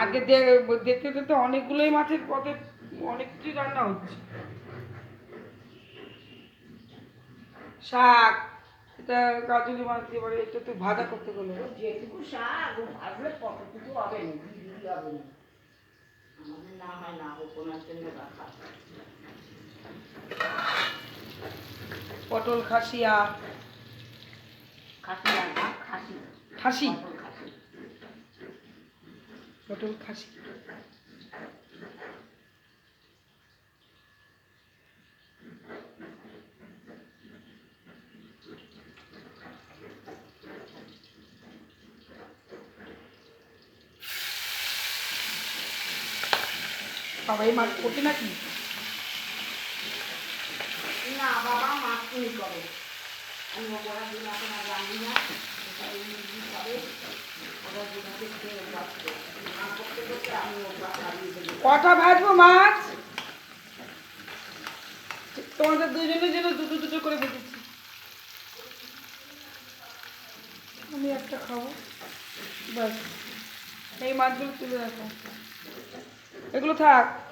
আজকে দেখতে দেখতে অনেকগুলোই মাছের পথে অনেক কিছু রান্না হচ্ছে। শাক এটা কাজুলি মাছ দিয়ে এবারে এটা তো ভাজা করতে গেলে। যেটুকু শাক ভাজলে কতটুকু হবে না হবে না। আমাদের না হয় না হোক জন্য রাখা। পটল খাসিয়া। খাসি আর না খাসি। খাসি। পটল খাসি। বাবা, এই মাছ করতে নাকি? না, বাবা, মাছ তুমি করে আমি ওরা দিন আর রান্ধি না। কটা ভাজবো, মাছ? তোমাদের দুজনের জন্য দুটো দুটো করে ভেজেছি। আমি একটা খাব। ব্যাস। এই মাছগুলো তুলে রাখো। এগুলো থাক।